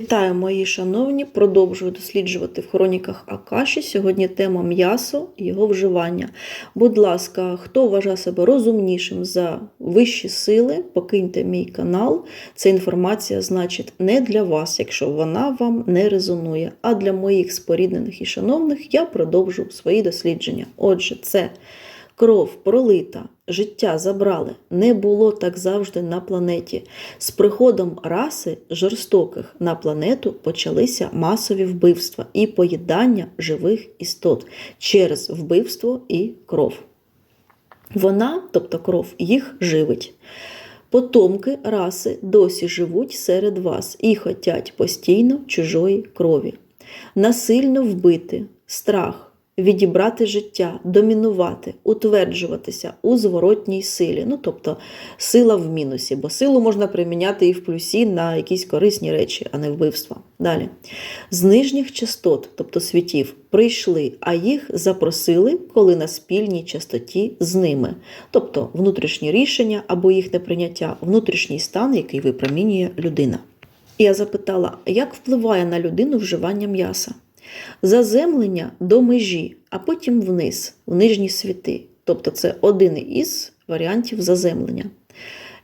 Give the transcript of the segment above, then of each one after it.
Вітаю, мої шановні! Продовжую досліджувати в хроніках Акаші. Сьогодні тема м'ясо і його вживання. Будь ласка, хто вважає себе розумнішим за вищі сили, покиньте мій канал. Ця інформація, значить, не для вас, якщо вона вам не резонує. А для моїх споріднених і шановних я продовжу свої дослідження. Отже, це кров пролита, життя забрали. Не було так завжди на планеті. З приходом раси жорстоких на планету почалися масові вбивства і поїдання живих істот через вбивство і кров. Вона, тобто кров, їх живить. Потомки раси досі живуть серед вас і хотять постійно чужої крові. Насильно вбити, страх, відібрати життя, домінувати, утверджуватися у зворотній силі. Ну, тобто сила в мінусі, бо силу можна приміняти і в плюсі на якісь корисні речі, а не вбивства. Далі. З нижніх частот, тобто світів, прийшли, а їх запросили, коли на спільній частоті з ними. Тобто внутрішні рішення або їх неприйняття, внутрішній стан, який випромінює людина. Я запитала, як впливає на людину вживання м'яса? Заземлення до межі, а потім вниз, в нижні світи. Тобто це один із варіантів заземлення.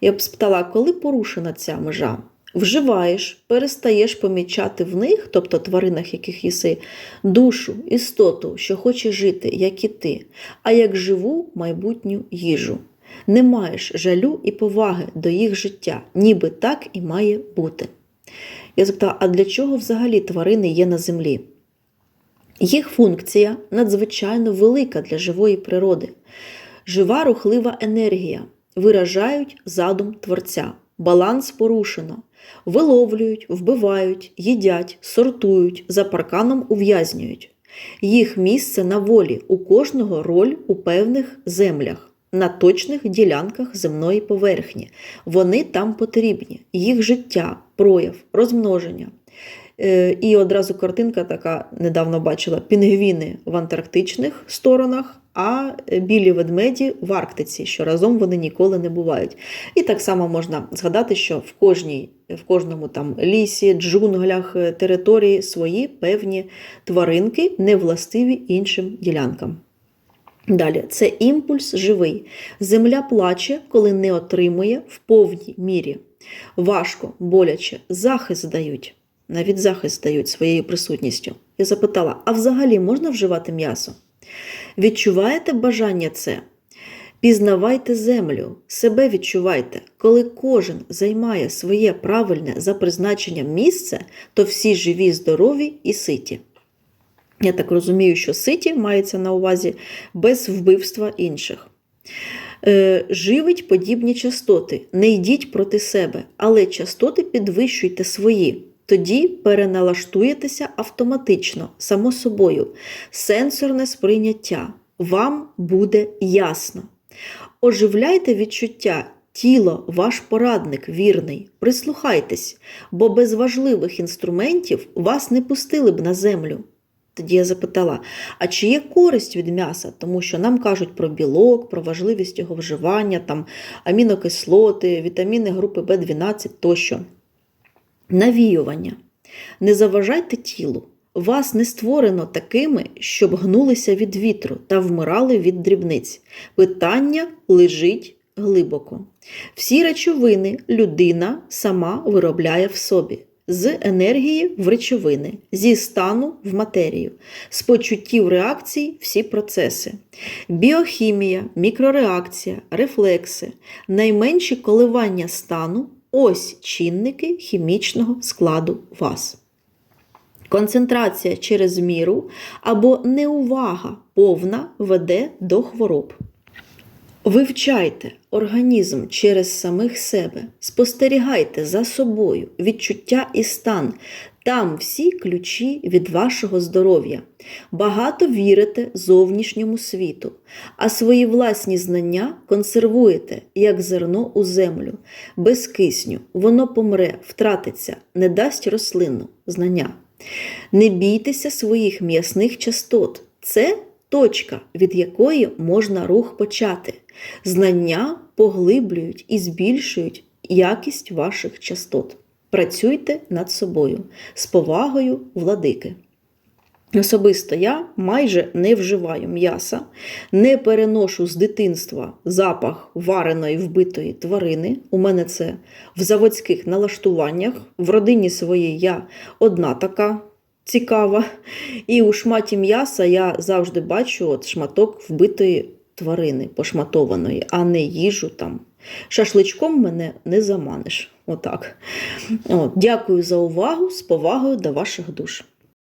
Я б спитала, коли порушена ця межа? Вживаєш, перестаєш помічати в них, тобто тваринах, яких їси, душу, істоту, що хоче жити, як і ти, а як живу майбутню їжу. Не маєш жалю і поваги до їх життя, ніби так і має бути. Я запитала, а для чого взагалі тварини є на землі? Їх функція надзвичайно велика для живої природи. Жива рухлива енергія виражають задум творця. Баланс порушено. Виловлюють, вбивають, їдять, сортують, за парканом ув'язнюють. Їх місце на волі, у кожного роль у певних землях, на точних ділянках земної поверхні. Вони там потрібні, їх життя, прояв, розмноження. Е, І одразу картинка така недавно бачила: пінгвіни в антарктичних сторонах, а білі ведмеді в Арктиці, що разом вони ніколи не бувають. І так само можна згадати, що в кожній, в кожному там лісі, джунглях, е, території свої певні тваринки, не властиві іншим ділянкам. Далі, це імпульс живий. Земля плаче, коли не отримує в повній мірі. Важко, боляче, захист дають навіть захист дають своєю присутністю. Я запитала: а взагалі можна вживати м'ясо? Відчуваєте бажання це? Пізнавайте землю, себе відчувайте. Коли кожен займає своє правильне за призначенням місце, то всі живі, здорові і ситі. Я так розумію, що ситі мається на увазі без вбивства інших. Е, живить подібні частоти, не йдіть проти себе, але частоти підвищуйте свої. Тоді переналаштуєтеся автоматично, само собою, сенсорне сприйняття. Вам буде ясно. Оживляйте відчуття, тіло, ваш порадник вірний. Прислухайтесь, бо без важливих інструментів вас не пустили б на землю. Тоді я запитала, а чи є користь від м'яса? Тому що нам кажуть про білок, про важливість його вживання, там, амінокислоти, вітаміни групи В12 тощо. Навіювання. Не заважайте тілу. Вас не створено такими, щоб гнулися від вітру та вмирали від дрібниць. Питання лежить глибоко. Всі речовини людина сама виробляє в собі. З енергії в речовини, зі стану в матерію, з почуттів реакцій всі процеси, біохімія, мікрореакція, рефлекси, найменші коливання стану Ось чинники хімічного складу вас. Концентрація через міру або неувага повна веде до хвороб. Вивчайте організм через самих себе, спостерігайте за собою відчуття і стан. Там всі ключі від вашого здоров'я. Багато вірите зовнішньому світу, а свої власні знання консервуєте, як зерно у землю, без кисню, воно помре, втратиться, не дасть рослину знання. Не бійтеся своїх м'ясних частот. Це точка, від якої можна рух почати. Знання поглиблюють і збільшують якість ваших частот. Працюйте над собою з повагою владики. Особисто я майже не вживаю м'яса, не переношу з дитинства запах вареної вбитої тварини. У мене це в заводських налаштуваннях. В родині своїй я одна така цікава. І у шматі м'яса я завжди бачу от шматок вбитої тварини, пошматованої, а не їжу там. Шашличком мене не заманиш. Отак. От, дякую за увагу. З повагою до ваших душ.